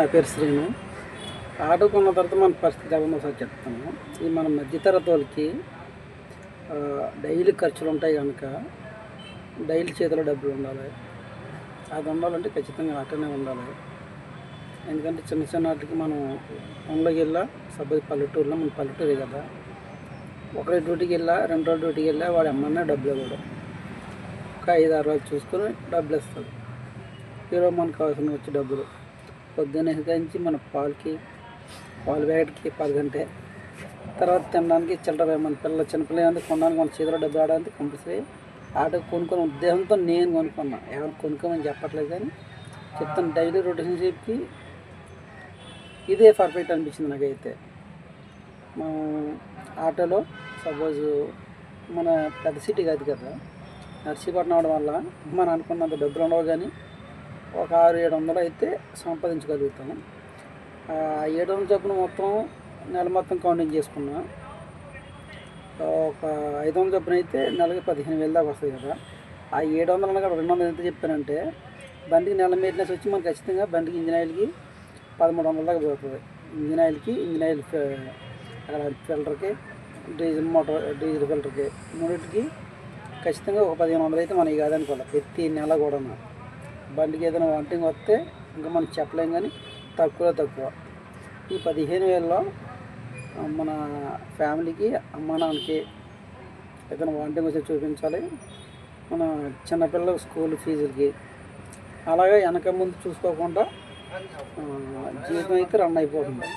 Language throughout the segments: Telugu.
నా పేరు శ్రీను. ఆటో కొన్న తర్వాత మన పరిస్థితి ఎలా ఒకసారి చెప్తాను. ఈ మన మధ్యతరగతి వాళ్ళకి డైలీ ఖర్చులు ఉంటాయి కనుక డైలీ చేతిలో డబ్బులు ఉండాలి. అది ఉండాలంటే ఖచ్చితంగా ఆటోనే ఉండాలి. ఎందుకంటే చిన్న చిన్న వాటికి మనం పనులకు వెళ్ళా సపోజ్ పల్లెటూరులో మన పల్లెటూరే కదా ఒకరి డ్యూటీకి వెళ్ళా రెండు రోజులు డ్యూటీకి వెళ్ళా వాడు ఎమ్మన్నా డబ్బులు ఇవ్వడం. ఒక ఐదు ఆరు రోజులు చూసుకొని డబ్బులు ఇస్తాడు. ఈరోజు మనకు కావాల్సిన వచ్చే డబ్బులు. పొద్దున్నే నుంచి మన పాలకి పాలు ప్యాకెట్కి పాలు గంటే. తర్వాత తినడానికి చిల్లర మన పిల్లలు చిన్నపిల్లలు అంటే కొనడానికి మన చేతిలో డబ్బులు ఆడడానికి కంపల్సరీ ఆటో కొనుక్కునే ఉద్దేశంతో నేను కొనుక్కున్నా. ఎవరు కొనుక్కోమని చెప్పట్లేదు కానీ చెప్తాను డైలీ రొటేషన్ చెప్పి ఇదే పర్ఫెక్ట్ అనిపించింది నాకైతే. మనం ఆటోలో సపోజ్ మన పెద్ద సిటీ కాదు కదా నర్సీపట్నం అవడం వల్ల మనం అనుకున్నంత డబ్బులు ఉండవు కానీ ఒక ఆరు ఏడు వందలు అయితే సంపాదించగలుగుతాం ఏడు వందల చొప్పున మొత్తం నెల మొత్తం కౌంటింగ్ చేసుకున్నా ఒక ఐదు వందల చొప్పున అయితే నెలకి పదిహేను వేల దాకా వస్తుంది కదా. ఆ ఏడు వందలు అనగా రెండు వందలు ఎంత చెప్పానంటే బండికి నెల మెయింటెనెన్స్ వచ్చి మనకు ఖచ్చితంగా బండికి ఇంజిన్ ఆయిల్కి పదమూడు వందల దాకా పోతుంది. ఇంజిన్ ఆయిల్కి ఇంజిన్ ఆయిల్ అక్కడ ఫిల్టర్కి డీజిల్ మోటార్ డీజిల్ ఫిల్టర్కి మూడింటికి ఖచ్చితంగా ఒక పదిహేను వందలు అయితే మనకి కాదనుకోవాలి. ప్రతి నెల కూడా బండికి ఏదైనా వంటింగ్ వస్తే ఇంకా మనం చెప్పలేం కానీ తక్కువ తక్కువ. ఈ పదిహేను వేలలో మన ఫ్యామిలీకి అమ్మ నాన్నకి ఏదైనా వాంటింగ్ వచ్చి చూపించాలి. మన చిన్నపిల్లల స్కూల్ ఫీజులకి. అలాగే వెనక ముందు చూసుకోకుండా జీవితం అయితే రన్ అయిపోతుంది.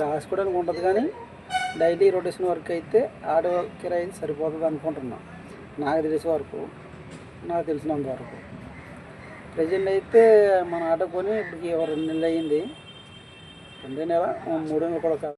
దాచుకోవడానికి ఉంటుంది కానీ డైలీ రొటేషన్ వర్క్ అయితే ఆడో కిరాయి సరిపోతుంది అనుకుంటున్నాను నాకు తెలిసే వరకు నాకు తెలిసినంత వరకు. ప్రజెంట్ అయితే మన ఆటో కొని ఇప్పటికి ఓ రెండు నెలలు అయ్యింది. రెండే నెల మూడో నెలలు కూడా కాదు.